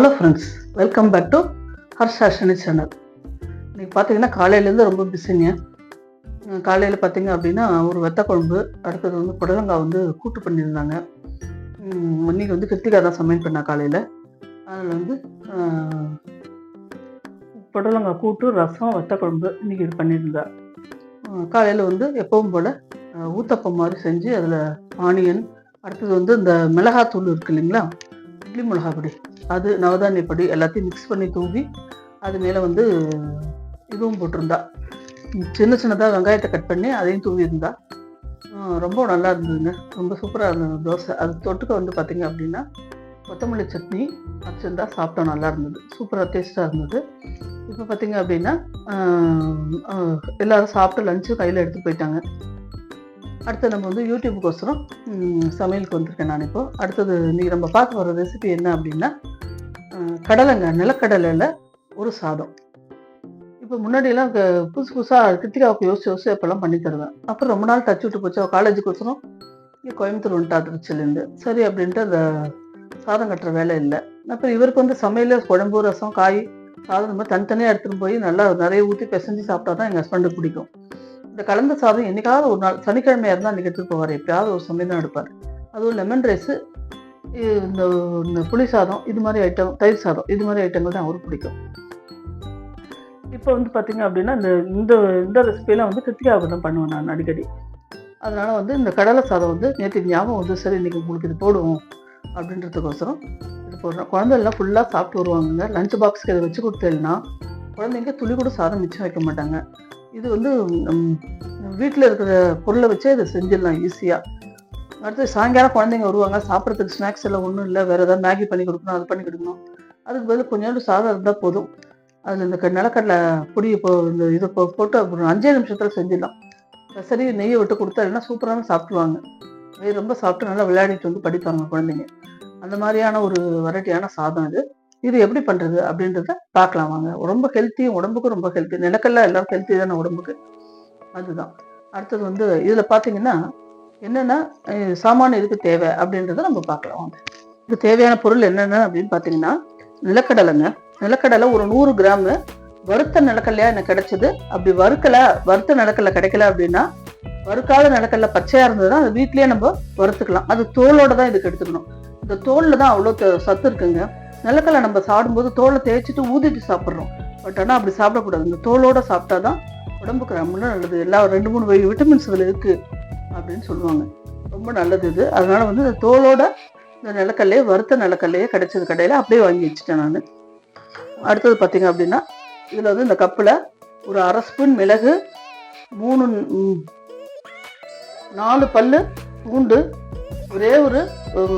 Hello friends welcome back to Harshashani channel இன்றைக்கி பார்த்தீங்கன்னா காலையிலேருந்து ரொம்ப பிஸிங்க காலையில் பார்த்தீங்க அப்படின்னா ஒரு வெத்த குழம்பு அடுத்தது வந்து புடலங்காய் வந்து கூட்டு பண்ணியிருந்தாங்க. இன்றைக்கி இன்னைக்கு வந்து கிருத்திகா தான் சமையல் பண்ணா காலையில். அதில் வந்து புடலங்காய் கூட்டு ரசம் வெத்த குழம்பு இன்னைக்கு இது பண்ணியிருந்தா. காலையில் வந்து எப்பவும் போல் ஊத்தப்பம் மாதிரி செஞ்சு அதில் ஆனியன் அடுத்தது வந்து இந்த மிளகாத்தூள் இருக்கு இல்லைங்களா? இட்லி மிளகா பொடி. அது நவதானிய பொடி எல்லாத்தையும் மிக்ஸ் பண்ணி தூவி அது மேலே வந்து இதுவும் போட்டிருந்தா. சின்ன சின்னதாக வெங்காயத்தை கட் பண்ணி அதையும் தூவி இருந்தா ரொம்ப நல்லா இருந்ததுங்க. ரொம்ப சூப்பராக இருந்தது தோசை. அது தொட்டுக்க வந்து பார்த்தீங்க அப்படின்னா கொத்தமல்லி சட்னி வச்சுருந்தா சாப்பிட்டோம் நல்லா இருந்தது. சூப்பராக டேஸ்ட்டாக இருந்தது. இப்போ பார்த்தீங்க அப்படின்னா எல்லோரும் எல்லாரும் சாப்பிட்டு லஞ்சு கையில் எடுத்து போயிட்டாங்க. அடுத்து நம்ம வந்து யூடியூபுக்கோசரம் சமையலுக்கு வந்திருக்கேன் நான் இப்போது அடுத்தது இன்றைக்கி நம்ம பார்க்க வர ரெசிபி என்ன அப்படின்னா கடலைங்க நிலக்கடலையில் ஒரு சாதம். இப்போ முன்னாடியெல்லாம் புதுசு புதுசாக கிருத்திகாவுக்கு யோசிச்சு யோசிச்சு இப்போல்லாம் பண்ணி தருவேன். அப்புறம் ரொம்ப நாள் டச் விட்டு போச்சு. அவள் காலேஜுக்கு வசரம் இங்கே கோயம்புத்தூர் வந்துட்டா திருச்சிலேருந்து சரி அப்படின்ட்டு அந்த சாதம் கட்டுற வேலை இல்லை. அப்புறம் இவருக்கு வந்து சமையல் குழம்பு ரசம் காய் சாதம் இந்த மாதிரி தனித்தனியாக எடுத்துகிட்டு போய் நல்லா நிறைய ஊற்றி பிசைஞ்சு சாப்பிட்டா தான் எங்கள் ஹஸ்பண்டுக்கு பிடிக்கும். இந்த கலந்த சாதம் என்னைக்காவது ஒரு நாள் சனிக்கிழமையாக இருந்தால் அன்றைக்கி எடுத்துகிட்டு போவார். எப்பயாவது ஒரு சமயம் தான் எடுப்பார். அதுவும் லெமன் ரைஸு இந்த இந்த புளி சாதம் இது மாதிரி ஐட்டம் தயிர் சாதம் இது மாதிரி ஐட்டங்கள் தான் அவருக்கு பிடிக்கும். இப்போ வந்து பார்த்தீங்க அப்படின்னா இந்த இந்த இந்த ரெசிபியெலாம் வந்து கிருத்திகாவுக்கு தான் பண்ணுவேன் நான் அடிக்கடி. அதனால் வந்து இந்த கடலை சாதம் வந்து நேற்று ஞாபகம் வந்து சரி இன்றைக்கி உங்களுக்கு இது போடுவோம் அப்படின்றதுக்கோசரம் இது போடுறோம். குழந்தைலாம் ஃபுல்லாக சாப்பிட்டு வருவாங்கங்க. லஞ்ச் பாக்ஸ்க்கு இதை வச்சு கொடுத்தேன்னா குழந்தைங்க துளி கூட சாதம் மிச்சம் வைக்க மாட்டாங்க. இது வந்து வீட்டில் இருக்கிற பொருளை வச்சே இதை செஞ்சிடலாம் ஈஸியாக அடுத்து சாயங்காலம் குழந்தைங்க வருவாங்க சாப்பிட்றதுக்கு ஸ்நாக்ஸ் எல்லாம் ஒன்றும் இல்லை வேறு ஏதாவது மேகி பண்ணி கொடுக்கணும் அது பண்ணி கொடுக்கணும். அதுக்கு பதில் கொஞ்சோண்டு சாதம் இருந்தால் போதும். அதில் இந்த க- நிலக்கடலை பொடி போ இந்த இதை போட்டு அப்புறம் அஞ்சே நிமிஷத்தில் செஞ்சிடலாம். சரி நெய்யை விட்டு கொடுத்தா இல்லைன்னா சூப்பராக சாப்பிடுவாங்க நெய் ரொம்ப சாப்பிட்டு நல்லா விளையாடிட்டு வந்து படிப்பாங்க குழந்தைங்க. அந்த மாதிரியான ஒரு வெரைட்டியான சாதம் இது. இது எப்படி பண்ணுறது அப்படின்றத பார்க்கலாம் வாங்க. ரொம்ப ஹெல்த்தி உடம்புக்கும் ரொம்ப ஹெல்த்தி நிலக்கடலை எல்லாம் ஹெல்த்தி தானே உடம்புக்கு? அதுதான். அடுத்தது வந்து இதில் பார்த்தீங்கன்னா என்னென்ன அஹ், சாமான் இதுக்கு தேவை அப்படின்றத நம்ம பார்க்கலாம். வாங்க இதுக்கு தேவையான பொருள் என்னென்ன அப்படின்னு பார்த்தீங்கன்னா நிலக்கடலைங்க. நிலக்கடலை ஒரு நூறு கிராம். வறுத்த நிலக்கடலையா எனக்கு கிடைச்சது? அப்படி வறுக்கல வறுத்த நிலக்கடலை கிடைக்கல அப்படின்னா வறுக்காத நிலக்கடலை பச்சையா இருந்ததுன்னா அது வீட்லயே நம்ம வறுத்துக்கலாம். அது தோலோட தான் இதுக்கு எடுத்துக்கணும். இந்த தோல்ல தான் அவ்வளோ த- சத்து இருக்குங்க. நிலக்கடலை நம்ம சாப்பிடும்போது தோலை தேய்ச்சிட்டு ஊதிட்டு சாப்பிட்றோம். பட் ஆனால் அப்படி சாப்பிடக்கூடாது. இந்த தோலோட சாப்பிட்டாதான் உடம்புக்கு ரொம்ப நல்லது. எல்லா ரெண்டு மூணு வை- விட்டமின்ஸ் இதில் இருக்குது அப்படின்னு சொல்லுவாங்க. ரொம்ப நல்லது இது. அதனால் வந்து இந்த தோலோட இந்த நிலக்கல்லையே வறுத்த நிலக்கல்லையே கிடைச்சது கடையில் அப்படியே வாங்கி வச்சுட்டேன் நான். அடுத்தது பார்த்திங்க அப்படின்னா இதில் வந்து இந்த கப்பில் ஒரு அரை ஸ்பூன் மிளகு மூணு நாலு பல்லு பூண்டு ஒரே ஒரு ஒரு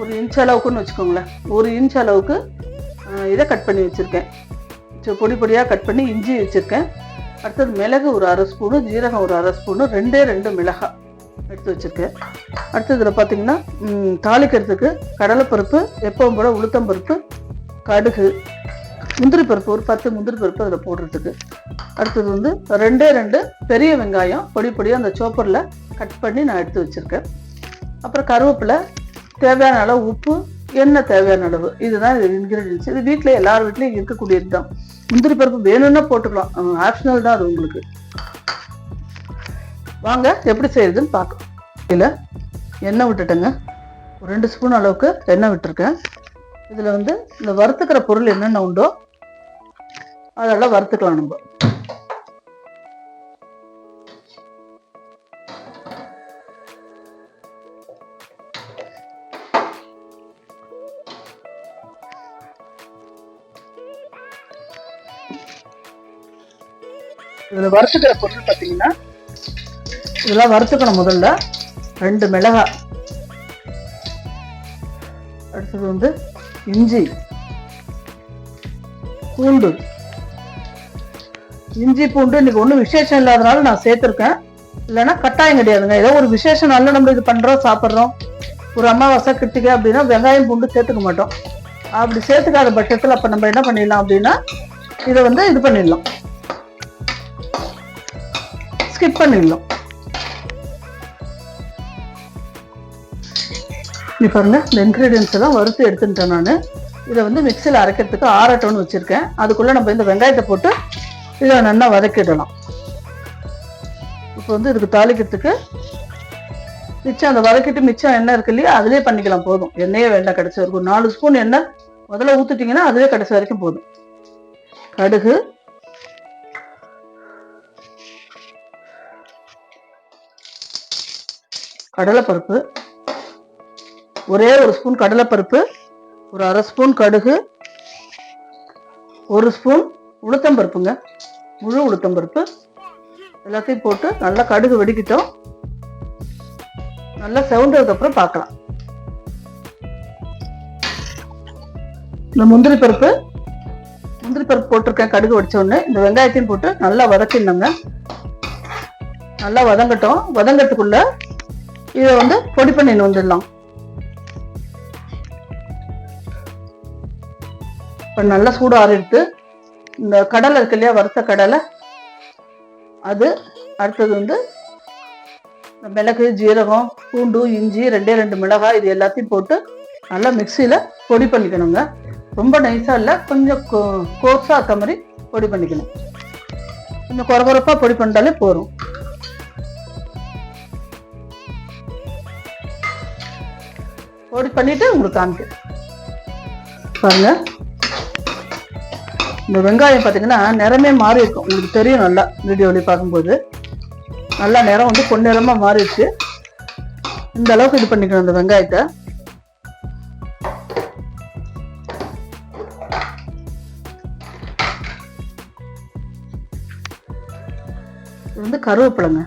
ஒரு இன்ச் அளவுக்குன்னு வச்சுக்கோங்களேன். ஒரு இன்ச் அளவுக்கு இதை கட் பண்ணி வச்சுருக்கேன். சரி, பொடி பொடியாக கட் பண்ணி இஞ்சி வச்சுருக்கேன். அடுத்தது மிளகு ஒரு அரை ஸ்பூனு ஜீரகம் ஒரு அரை ஸ்பூனு ரெண்டே ரெண்டு மிளகாய் எடுத்து வச்சுருக்கேன். அடுத்தது இதில் பார்த்தீங்கன்னா தாளிக்கிறதுக்கு கடலைப்பருப்பு எப்பவும் போல உளுத்தம்பருப்பு கடுகு முந்திரி பருப்பு ஒரு பத்து முந்திரி பருப்பு அதில் போடுறதுக்கு. அடுத்தது வந்து ரெண்டே ரெண்டு பெரிய வெங்காயம் பொடி பொடியாக அந்த சோப்பரில் கட் பண்ணி நான் எடுத்து வச்சுருக்கேன். அப்புறம் கருவேப்பிலை தேவையான அளவு உப்பு எண்ணெய் தேவையான அளவு. இதுதான் இது இன்க்ரீடியன்ஸ் இது வீட்டில் எல்லார் வீட்லேயும் இருக்கக்கூடியது தான் முந்திரி பருப்பு வேணும்னா போட்டுக்கலாம். ஆப்ஷனல் தான் அது உங்களுக்கு. வாங்க எப்படி செய்யறதுன்னு பார்க்கலாம். இதில் எண்ணெய் விட்டுட்டேங்க. ஒரு ரெண்டு ஸ்பூன் அளவுக்கு எண்ணெய் விட்டுருக்கேன். இதில் வந்து இந்த வறுத்துக்கிற பொருள் என்னென்ன உண்டோ அதெல்லாம் வறுத்துக்கலாம் நம்ம. இதில் வறுத்துக்கிற பொருள் பார்த்தீங்கன்னா இதெல்லாம் வறுத்துக்கணும் முதல்ல. ரெண்டு மிளகாய் அடுத்தது வந்து இஞ்சி. பூண்டு. இஞ்சி பூண்டு இன்னைக்கு ஒன்றும் விசேஷம் இல்லாதனால நான் சேர்த்துருக்கேன். இல்லைன்னா கட்டாயம் கிடையாதுங்க. ஏதோ ஒரு விசேஷம் நல்ல நம்ம இது பண்றோம் சாப்பிட்றோம். ஒரு அமாவாசை கிட்டிக்க அப்படின்னா வெங்காயம் பூண்டு சேர்த்துக்க மாட்டோம். அப்படி சேர்த்துக்காத பட்சத்தில் அப்போ நம்ம என்ன பண்ணிடலாம் அப்படின்னா இதை வந்து இது பண்ணிடலாம். ஸ்கிப் பண்ணிடலாம். நீ பாருங்க இந்த இன்க்ரீடியன்ஸ் எல்லாம் வறுத்து எடுத்துட்டேன் நான். இதை வந்து மிக்சியில் அரைக்கிறதுக்கு ஆரட்டோன்னு வச்சுருக்கேன். அதுக்குள்ளே நம்ம இந்த வெங்காயத்தை போட்டு இதை நல்லா வதக்கிடலாம். இப்போ வந்து இதுக்கு தாளிக்கிறதுக்கு மிச்சம் அந்த வதக்கிட்டு மிச்சம் எண்ணெய் இருக்கு இல்லையா அதிலே பண்ணிக்கலாம் போதும். எண்ணெயே வேண்டாம் கடைசி வரைக்கும். நாலு ஸ்பூன் எண்ணெய் முதல்ல ஊற்றுட்டிங்கன்னா அதுவே கடைசி வரைக்கும் போதும். கடுகு கடலைப்பருப்பு. ஒரே ஒரு ஸ்பூன் கடலைப்பருப்பு ஒரு அரை ஸ்பூன் கடுகு ஒரு ஸ்பூன் உளுத்தம்பருப்புங்க முழு உளுத்தம்பருப்பு எல்லாத்தையும் போட்டு நல்லா கடுகு வெடிக்கிட்டோம். நல்லா செவந்ததுக்கப்புறம் பார்க்கலாம். இந்த முந்திரி பருப்பு முந்திரி பருப்பு போட்டிருக்கேன் கடுகு வெடிச்ச உடனே இந்த வெங்காயத்தையும் போட்டு நல்லா வதக்கிடணுங்க. நல்லா வதங்கட்டும். வதங்கட்டுக்குள்ள இதை வந்து பொடி பண்ணி வந்துடலாம். இப்போ நல்லா சூடு ஆறிடுத்து. இந்த கடலை இருக்கு இல்லையா வறுத்த கடலை அது அடுத்தது வந்து மிளகு ஜீரகம் பூண்டு இஞ்சி ரெண்டே ரெண்டு மிளகாய் இது எல்லாத்தையும் போட்டு நல்லா மிக்சியில் பொடி பண்ணிக்கணுங்க. ரொம்ப நைஸாக இல்லை கொஞ்சம் கோர்ஸாக இருக்க மாதிரி பொடி பண்ணிக்கணும். கொஞ்சம் குறகுறப்பாக பொடி பண்ணிட்டாலே போதும். பொடி பண்ணிட்டு உங்களுக்கு காமிக்கிறேன். பாருங்க. இந்த வெங்காயம் பார்த்தீங்கன்னா நிறமே மாறி இருக்கும். உங்களுக்கு தெரியும் நல்லா வீடியோவில் பார்க்கும்போது. நல்லா நிறம் வந்து பொன்னிறமாக மாறிடுச்சு. இந்த அளவுக்கு இது பண்ணிக்கணும் இந்த வெங்காயத்தை. இது வந்து கருவேப்பிலைங்க.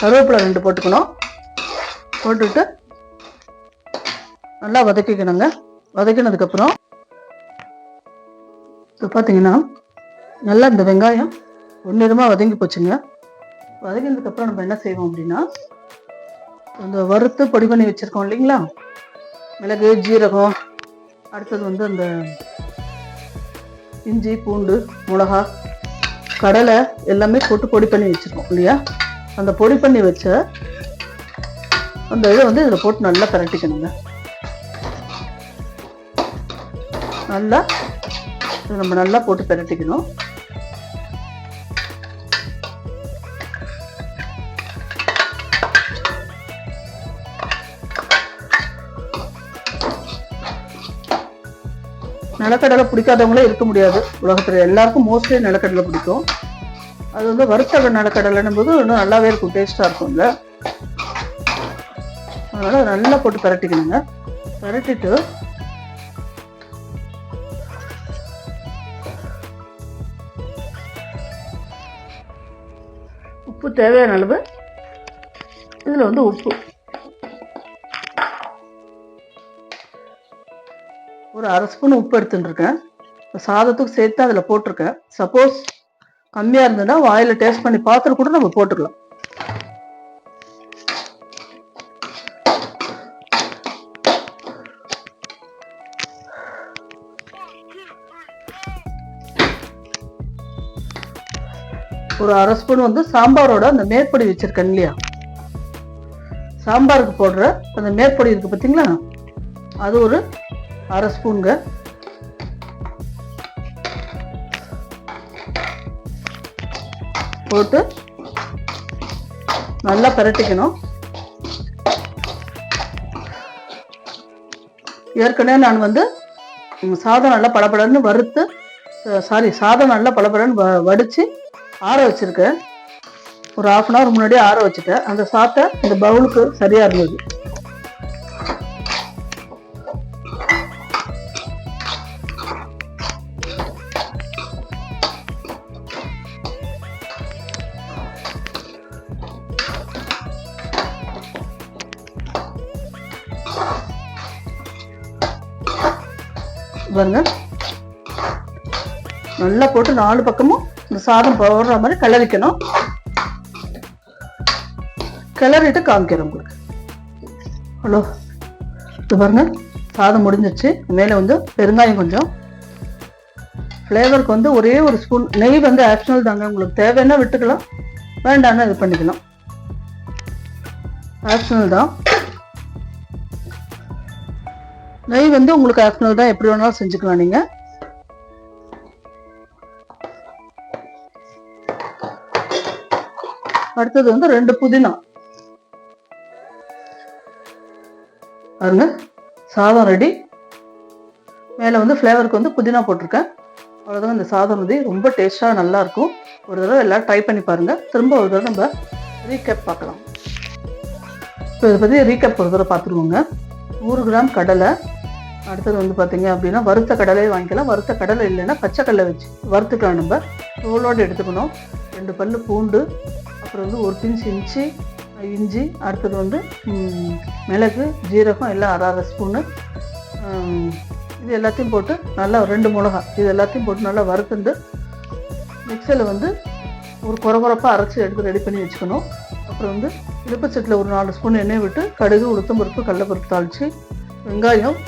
கருவேப்பிலை ரெண்டு போட்டுக்கணும். போட்டுட்டு நல்லா வதக்கிக்கணுங்க. வதக்கினதுக்கப்புறம் இப்போ பார்த்தீங்கன்னா நல்லா இந்த வெங்காயம் ஒன்றிதமாக வதங்கி போச்சுங்க. வதங்கினதுக்கப்புறம் நம்ம என்ன செய்வோம் அப்படின்னா இந்த வறுத்து பொடி பண்ணி வச்சுருக்கோம் இல்லைங்களா? மிளகு ஜீரகம் அடுத்தது வந்து அந்த இஞ்சி பூண்டு மிளகா கடலை எல்லாமே போட்டு பொடி பண்ணி வச்சுருக்கோம் இல்லையா? அந்த பொடி பண்ணி வச்ச அந்த இதை வந்து இதில் போட்டு நல்லா பரட்டிக்கணுங்க. நல்லா இதை நம்ம நல்லா போட்டு பரட்டிக்கணும். நிலக்கடலை பிடிக்காதவங்களே இருக்க முடியாது உலகத்தில். எல்லாருக்கும் மோஸ்ட்லி நிலக்கடலை பிடிக்கும். அது வந்து வறுத்த நிலக்கடலைன்னும் போது இன்னும் நல்லாவே இருக்கும் டேஸ்ட்டாக இருக்கும்ல. அதனால நல்லா போட்டு பரட்டிக்கணுங்க. பரட்டிட்டு உப்பு தேவையான அளவு இதில் வந்து உப்பு. ஒரு அரை ஸ்பூன் உப்பு எடுத்துட்டுருக்கேன். சாதத்துக்கு சேர்த்து அதில் போட்டிருக்கேன். சப்போஸ் கம்மியா இருந்ததுன்னா வாயில டேஸ்ட் பண்ணி பார்த்துட்டு கூட நம்ம போட்டுக்கலாம். ஒரு அரை ஸ்பூன் வந்து சாம்பாரோட அந்த மேற்பொடி வச்சிருக்கேன் இல்லையா? சாம்பாருக்கு போடுற அந்த மேற்பொடி இருக்கு பார்த்தீங்களா அது ஒரு அரை ஸ்பூனுங்க போட்டு நல்லா பரட்டிக்கணும். ஏற்கனவே நான் வந்து சாதம் நல்லா பளபளன்னு வறுத்து சாரி சாதம் நல்லா பளபளன்னு வ வடித்து ஆற வச்சுருக்கேன். ஒரு ஆஃப் அன் ஹவர் முன்னாடியே ஆற வச்சுட்டேன். அந்த சாத்தை இந்த பவுலுக்கு சரியாக இருந்தது. பாருங்க. நல்லா போட்டு நாலு பக்கமும் இந்த சாதம் போடுற மாதிரி கிளறிக்கணும். கிளறிட்டு காமிக்கிறேன் உங்களுக்கு. ஹலோ. இது பாருங்க சாதம் முடிஞ்சிச்சு மேலே வந்து பெருங்காயம் கொஞ்சம். ஃப்ளேவருக்கு வந்து ஒரே ஒரு ஸ்பூன். நெய் வந்து ஆப்ஷனல் தாங்க. உங்களுக்கு தேவைன்னா விட்டுக்கலாம். வேண்டாம்னா இது பண்ணிக்கலாம். ஆப்ஷனல் தான். நெய் வந்து உங்களுக்கு ஆப்ஷனல் தான் எப்படி வேணாலும் செஞ்சுக்கலாம் நீங்கள் அடுத்தது வந்து ரெண்டு புதினா. பாருங்க சாதம் ரெடி மேலே வந்து ஃப்ளேவருக்கு வந்து புதினா போட்டிருக்கேன். அவ்வளோதான் இந்த சாதம் வந்து ரொம்ப டேஸ்ட்டாக நல்லாயிருக்கும் ஒரு தடவை எல்லாம் ட்ரை பண்ணி பாருங்க. திரும்ப ஒரு தடவை நம்ம ரீகேப் பார்க்கலாம். இப்போ இதை பற்றி ரீகேப் ஒரு தடவை பார்த்துருவோங்க. நூறு கிராம் கடலை அடுத்தது வந்து பார்த்தீங்க அப்படின்னா வறுத்த கடலையே வாங்கிக்கலாம். வறுத்த கடலை இல்லைன்னா பச்சை கடலை வச்சு வறுத்துக்கலாம் நம்ம. தோலோடு எடுத்துக்கணும். ரெண்டு பல் பூண்டு அப்புறம் வந்து ஒரு பிஞ்ச் இஞ்சி இஞ்சி அடுத்தது வந்து மிளகு ஜீரகம் எல்லாம் அரை அரை ஸ்பூனு இது எல்லாத்தையும் போட்டு நல்லா ரெண்டு மிளகா இது எல்லாத்தையும் போட்டு நல்லா வறுத்துண்டு மிக்சியில் வந்து ஒரு குறகுறப்பாக அரைச்சி எடுத்து ரெடி பண்ணி வச்சுக்கணும். அப்புறம் வந்து இலுப்பச்சட்டில் ஒரு நாலு ஸ்பூன் எண்ணெய் விட்டு கடுகு உளுத்தம்பருப்பு கடலைப்பருப்பு தாளித்து வெங்காயம்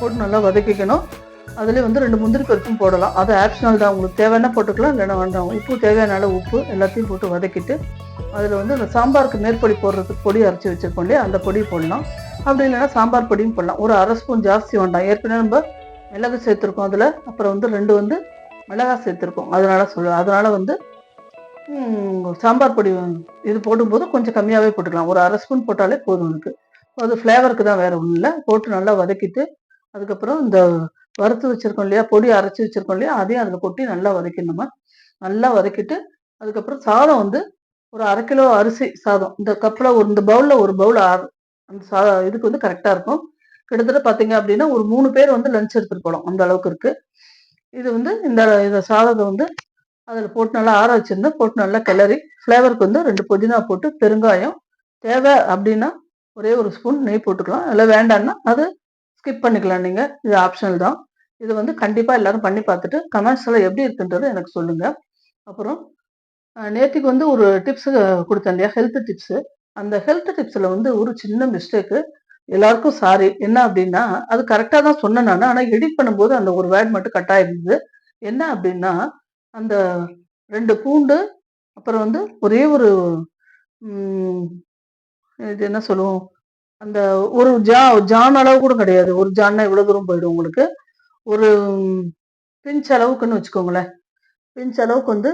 போட்டு நல்லா வதக்கிக்கணும். அதுலேயே வந்து ரெண்டு முந்திரி பருப்பும் போடலாம். அது ஆப்ஷனல் தான். உங்களுக்கு தேவையான போட்டுக்கலாம் இல்லைன்னா வேண்டாம். உப்பு தேவையான அளவு உப்பு எல்லாத்தையும் போட்டு வதக்கிட்டு அதில் வந்து அந்த சாம்பாருக்கு மேற்பொடி போடுறதுக்கு பொடி அரைச்சி வச்சுருக்கோம் இல்லையா? அந்த பொடி போடலாம். அப்படி இல்லைன்னா சாம்பார் பொடியும் போடலாம். ஒரு அரை ஸ்பூன் ஜாஸ்தி வேண்டாம். ஏற்கனவே நம்ம மிளகு சேர்த்துருக்கோம் அதில். அப்புறம் வந்து ரெண்டு வந்து மிளகாய் சேர்த்துருக்கோம். அதனால் சொல்ல அதனால் வந்து சாம்பார் பொடி இது போடும்போது கொஞ்சம் கம்மியாகவே போட்டுக்கலாம். ஒரு அரை ஸ்பூன் போட்டாலே போதும் எனக்கு. அது ஃப்ளேவருக்கு தான் வேறு ஒன்றும் இல்லை. போட்டு நல்லா வதக்கிட்டு அதுக்கப்புறம் இந்த வறுத்து வச்சிருக்கோம் இல்லையா பொடி அரைச்சி வச்சிருக்கோம் இல்லையா அதையும் அதில் கொட்டி நல்லா வதக்கிடணுமா? நல்லா வதக்கிட்டு அதுக்கப்புறம் சாதம் வந்து ஒரு அரை கிலோ அரிசி சாதம். இந்த கப்பில் ஒரு இந்த பவுலில் ஒரு பவுல் ஆறு அந்த சா இதுக்கு வந்து கரெக்டாக இருக்கும். கிட்டத்தட்ட பார்த்தீங்க அப்படின்னா ஒரு மூணு பேர் வந்து லஞ்ச் எடுத்துகிட்டு போகலாம் அந்த அளவுக்கு இருக்குது இது வந்து இந்த இந்த சாதத்தை வந்து அதில் போட்டு நல்லா ஆற வச்சுருந்தா போட்டு நல்லா கிளறி ஃப்ளேவருக்கு வந்து ரெண்டு புதினா போட்டு பெருங்காயம் தேவை அப்படின்னா ஒரே ஒரு ஸ்பூன் நெய் போட்டுக்கலாம். இல்லை வேண்டான்னா அது ஸ்கிப் பண்ணிக்கலாம் நீங்கள் இது ஆப்ஷனல் தான். இது வந்து கண்டிப்பாக எல்லாரும் பண்ணி பார்த்துட்டு கமெண்ட்ஸ் எல்லாம் எப்படி இருக்குன்றது எனக்கு சொல்லுங்கள் அப்புறம் நேற்றுக்கு நேத்திக்கு வந்து ஒரு டிப்ஸ் கொடுத்தேன் இல்லையா? ஹெல்த் டிப்ஸு அந்த ஹெல்த் டிப்ஸில் வந்து ஒரு சின்ன மிஸ்டேக்கு எல்லாருக்கும் சாரி என்ன அப்படின்னா அது கரெக்டாக தான் சொன்னேன் நான். ஆனால் எடிட் பண்ணும்போது அந்த ஒரு வேர்ட் மட்டும் கட் இருந்தது என்ன அப்படின்னா அந்த ரெண்டு பூண்டு அப்புறம் வந்து ஒரே ஒரு இது என்ன சொல்லுவோம்? அந்த ஒரு ஜா ஜான் அளவு கூட கிடையாது. ஒரு ஜான்னா இவ்வளோ தூரம் போயிடும் உங்களுக்கு. ஒரு பிஞ்ச் அளவுக்குன்னு வச்சுக்கோங்களேன். பிஞ்ச் அளவுக்கு வந்து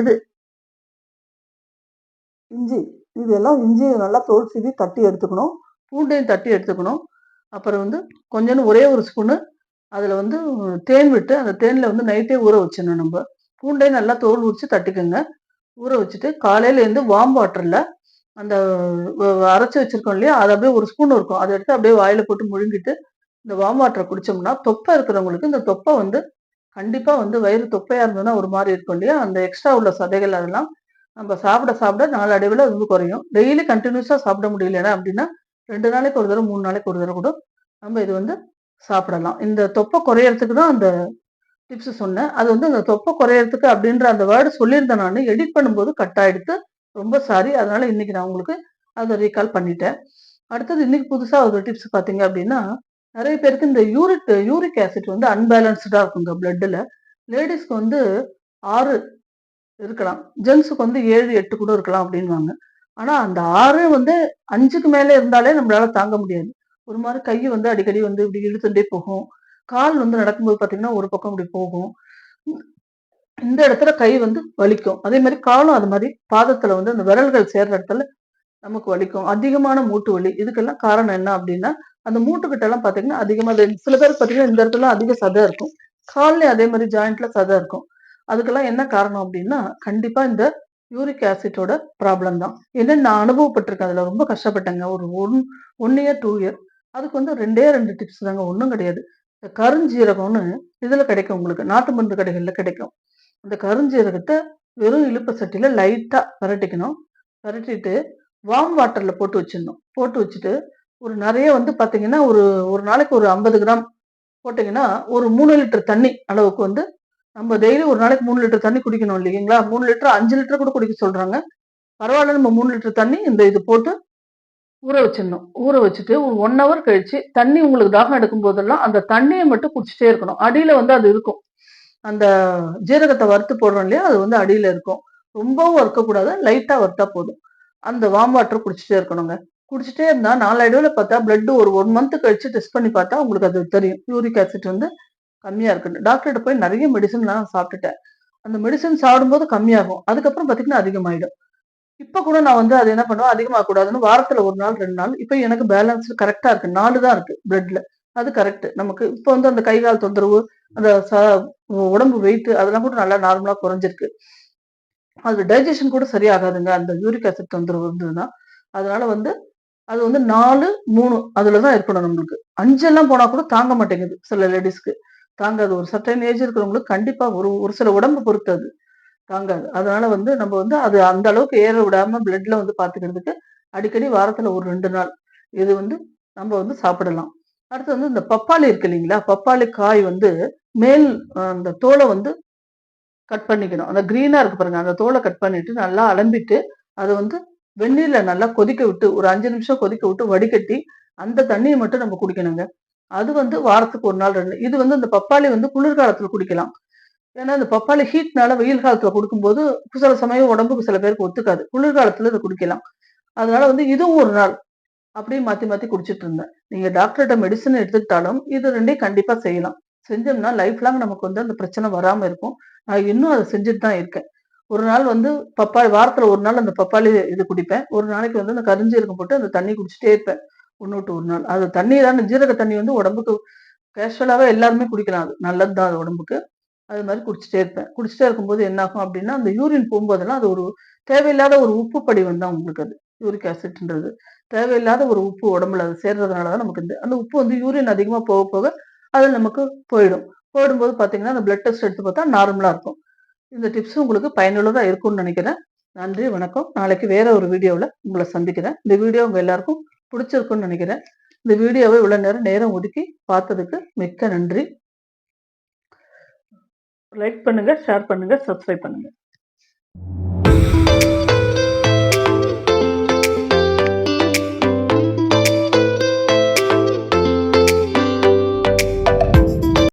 இது. இஞ்சி. இது எல்லாம் இஞ்சியை நல்லா தோல் சீவி தட்டி எடுத்துக்கணும். பூண்டையும் தட்டி எடுத்துக்கணும். அப்புறம் வந்து கொஞ்சோண்டு ஒரே ஒரு ஸ்பூனு அதில் வந்து தேன் விட்டு அந்த தேனில் வந்து நைட்டே ஊற வச்சிடணும் நம்ம. பூண்டையும் நல்லா தோல் உரிச்சு தட்டிக்கோங்க. ஊற வச்சுட்டு காலையில் இருந்து வார்ம் வாட்டரில் அந்த அரைச்சி வச்சிருக்கோம் இல்லையா? அது அப்படியே ஒரு ஸ்பூன் இருக்கும். அதை எடுத்து அப்படியே வாயில போட்டு முழுங்கிட்டு இந்த வார்ம் வாட்டரை குடிச்சோம்னா தொப்பை இருக்கிறவங்களுக்கு இந்த தொப்பை வந்து கண்டிப்பா வந்து வயிறு தொப்பையா இருந்ததுன்னா ஒரு மாதிரி இருக்கும் இல்லையா? அந்த எக்ஸ்ட்ரா உள்ள சதைகள் அதெல்லாம் நம்ம சாப்பிட சாப்பிட நாளடைவில் அது வந்து குறையும். டெய்லி கண்டினியூஸாக சாப்பிட முடியலன்னா அப்படின்னா ரெண்டு நாளைக்கு ஒரு தடவை மூணு நாளைக்கு ஒரு தடவை கூட நம்ம இது வந்து சாப்பிடலாம். இந்த தொப்பை குறையறதுக்கு தான் அந்த டிப்ஸ் சொன்னேன். அது வந்து அந்த தொப்பை குறையறதுக்கு அப்படின்ற அந்த வேர்டு சொல்லியிருந்தேன் நான். எடிட் பண்ணும்போது கட் ஆயிடுத்து ரொம்ப சாரி அதனால இன்னைக்கு நான் உங்களுக்கு அதை ரீகால் பண்ணிட்டேன். அடுத்தது இன்னைக்கு புதுசாக ஒரு டிப்ஸ் பார்த்தீங்க அப்படின்னா நிறைய பேருக்கு இந்த யூரிக் யூரிக் ஆசிட் வந்து அன்பேலன்ஸ்டாக இருக்குங்க பிளட்டில் லேடிஸ்க்கு வந்து ஆறு இருக்கலாம். ஜென்ஸுக்கு வந்து ஏழு எட்டு கூட இருக்கலாம் அப்படின்வாங்க ஆனால் அந்த ஆறு வந்து அஞ்சுக்கு மேலே இருந்தாலே நம்மளால தாங்க முடியாது. ஒரு மாதிரி கை வந்து அடிக்கடி வந்து இப்படி இழுத்துட்டே போகும். கால் வந்து நடக்கும்போது பார்த்தீங்கன்னா ஒரு பக்கம் இப்படி போகும். இந்த இடத்துல கை வந்து வலிக்கும். அதே மாதிரி காலும் அது மாதிரி பாதத்துல வந்து அந்த விரல்கள் சேர்ற இடத்துல நமக்கு வலிக்கும். அதிகமான மூட்டு வலி. இதுக்கெல்லாம் காரணம் என்ன அப்படின்னா அந்த மூட்டுக்கிட்ட எல்லாம் பாத்தீங்கன்னா அதிகமா சில பேர் பாத்தீங்கன்னா இந்த இடத்துல அதிக சதை இருக்கும். கால்லயும் அதே மாதிரி ஜாயிண்ட்ல சதை இருக்கும். அதுக்கெல்லாம் என்ன காரணம் அப்படின்னா கண்டிப்பா இந்த யூரிக் ஆசிட்டோட ப்ராப்ளம் தான். ஏன்னா நான் அனுபவப்பட்டிருக்கேன். அதுல ரொம்ப கஷ்டப்பட்டேங்க. ஒரு one one year two year அதுக்கு வந்து ரெண்டே ரெண்டு டிப்ஸ் தாங்க. ஒன்றும் கிடையாது. இந்த கருஞ்சீரகம்னு இதுல கிடைக்கும் உங்களுக்கு. நாட்டு மருந்து கடைகள்ல கிடைக்கும். அந்த கருஞ்சீரகத்தை வெறும் இழுப்பு சட்டியில் லைட்டாக பரட்டிக்கணும் பரட்டிட்டு வார்ம் வாட்டரில் போட்டு வச்சிடணும். போட்டு வச்சுட்டு ஒரு நிறைய வந்து பார்த்தீங்கன்னா ஒரு ஒரு நாளைக்கு ஒரு ஐம்பது கிராம் போட்டிங்கன்னா ஒரு மூணு லிட்டர் தண்ணி அளவுக்கு வந்து நம்ம டெய்லி ஒரு நாளைக்கு மூணு லிட்டர் தண்ணி குடிக்கணும் இல்லைங்களா? மூணு லிட்டர் அஞ்சு லிட்டர் கூட குடிக்க சொல்கிறாங்க பரவாயில்ல நம்ம மூணு லிட்டர் தண்ணி இந்த இது போட்டு ஊற வச்சிடணும். ஊற வச்சுட்டு ஒரு ஒன் ஹவர் கழிச்சு தண்ணி உங்களுக்கு தாகம் எடுக்கும் போதெல்லாம் அந்த தண்ணியை மட்டும் குடிச்சிட்டே இருக்கணும். அடியில் வந்து அது இருக்கும். அந்த ஜீரகத்தை வறுத்து போடுறோம் இல்லையா அது வந்து அடியில் இருக்கும். ரொம்பவும் வறுக்கக்கூடாது லைட்டாக வறுத்தா போதும். அந்த வாம் வாட்டர் குடிச்சிட்டே இருக்கணுங்க. குடிச்சிட்டே இருந்தால் நாளடைவில் பார்த்தா பிளட் ஒரு ஒன் மந்த் கழிச்சு டெஸ்ட் பண்ணி பார்த்தா உங்களுக்கு அது தெரியும். யூரிக் ஆசிட் வந்து கம்மியாக இருக்குன்னு. டாக்டர்கிட்ட போய் நிறைய மெடிசன்லாம் நான் சாப்பிட்டுட்டேன். அந்த மெடிசன் சாப்பிடும்போது கம்மியாகும். அதுக்கப்புறம் பார்த்தீங்கன்னா அதிகமாயிடும். இப்போ கூட நான் வந்து அது என்ன பண்ணுவேன்? அதிகமாக கூடாதுன்னு வாரத்தில் ஒரு நாள் ரெண்டு நாள். இப்போ எனக்கு பேலன்ஸ் கரெக்டாக இருக்குது நாலு தான் இருக்குது பிளட்டில் அது கரெக்ட் நமக்கு இப்போ வந்து அந்த கை கால் தொந்தரவு அந்த ச- உடம்பு வெயிட் அதெல்லாம் கூட நல்லா நார்மலா குறைஞ்சிருக்கு. அது டைஜஷன் கூட சரியாகாதுங்க. அந்த யூரிக் ஆசிட் தொந்தரவு இருந்ததுன்னா அதனால வந்து அது வந்து நாலு மூணு அதுல தான் இருக்கணும் நம்மளுக்கு. அஞ்செல்லாம் போனா கூட தாங்க மாட்டேங்குது சில லேடிஸ்க்கு தாங்காது. ஒரு சர்டைன் ஏஜ் இருக்கிறவங்களுக்கு கண்டிப்பா ஒரு ஒரு சில உடம்பு பொறுத்து அது தாங்காது. அதனால வந்து நம்ம வந்து அது அந்த அளவுக்கு ஏற விடாம பிளட்ல வந்து பாத்துக்கிறதுக்கு அடிக்கடி வாரத்துல ஒரு ரெண்டு நாள் இது வந்து நம்ம வந்து சாப்பிடலாம். அடுத்து வந்து இந்த பப்பாளி இருக்கு இல்லைங்களா? பப்பாளி காய் வந்து மேல் அந்த தோலை வந்து கட் பண்ணிக்கணும். அந்த க்ரீனாக இருக்கு பாருங்க. அந்த தோலை கட் பண்ணிட்டு நல்லா அலம்பிட்டு அதை வந்து வெந்நீரில் நல்லா கொதிக்க விட்டு ஒரு அஞ்சு நிமிஷம் கொதிக்க விட்டு வடிகட்டி அந்த தண்ணியை மட்டும் நம்ம குடிக்கணுங்க. அது வந்து வாரத்துக்கு ஒரு நாள் ரெண்டு இது வந்து இந்த பப்பாளி வந்து குளிர்காலத்தில் குடிக்கலாம். ஏன்னா இந்த பப்பாளி ஹீட்னால வெயில் காலத்தில் கொடுக்கும்போது சில சமயம் உடம்புக்கு சில பேருக்கு ஒத்துக்காது. குளிர்காலத்தில் இதை குடிக்கலாம். அதனால வந்து இதுவும் ஒரு நாள். அப்படியே மாத்தி மாத்தி குடிச்சிட்டு இருந்தேன். நீங்க டாக்டர்கிட்ட மெடிசன் எடுத்துக்கிட்டாலும் இது ரெண்டையும் கண்டிப்பா செய்யலாம். செஞ்சோம்னா லைஃப் லாங் நமக்கு வந்து அந்த பிரச்சனை வராம இருக்கும். நான் இன்னும் அதை செஞ்சுட்டு தான் இருக்கேன். ஒரு நாள் வந்து பப்பாளி வாரத்துல ஒரு நாள் அந்த பப்பாளி இது குடிப்பேன். ஒரு நாளைக்கு வந்து அந்த கரிஞ்சீரகம் போட்டு அந்த தண்ணி குடிச்சிட்டே இருப்பேன். ஒன்று விட்டு ஒரு நாள். அது தண்ணி தான் ஜீரக தண்ணி வந்து உடம்புக்கு கேஷுவலாவே எல்லாருமே குடிக்கலாம் அது. நல்லது தான் அது உடம்புக்கு. அது மாதிரி குடிச்சிட்டே இருப்பேன். குடிச்சிட்டே இருக்கும்போது என்ன ஆகும் அப்படின்னா அந்த யூரின் போகும்போதெல்லாம் அது ஒரு தேவையில்லாத ஒரு உப்பு படிவம் தான் உங்களுக்கு அது. யூரிக் ஆசிட்ன்றது. தேவையில்லாத ஒரு உப்பு உடம்புல அது சேர்றதுனால தான் நமக்கு இந்த அந்த உப்பு வந்து யூரின் அதிகமாக போக போக அது நமக்கு போயிடும். போயிடும்போது பார்த்தீங்கன்னா அந்த பிளட் டெஸ்ட் எடுத்து பார்த்தா நார்மலாக இருக்கும். இந்த டிப்ஸ் உங்களுக்கு பயனுள்ளதாக இருக்கும்னு நினைக்கிறேன். நன்றி வணக்கம். நாளைக்கு வேற ஒரு வீடியோவில் உங்களை சந்திக்கிறேன். இந்த வீடியோ உங்கள் எல்லாருக்கும் பிடிச்சிருக்கும்னு நினைக்கிறேன். இந்த வீடியோவை இவ்வளோ நேரம் நேரம் ஒதுக்கி பார்த்ததுக்கு மிக்க நன்றி. லைக் பண்ணுங்கள் ஷேர் பண்ணுங்கள் சப்ஸ்கிரைப் பண்ணுங்கள்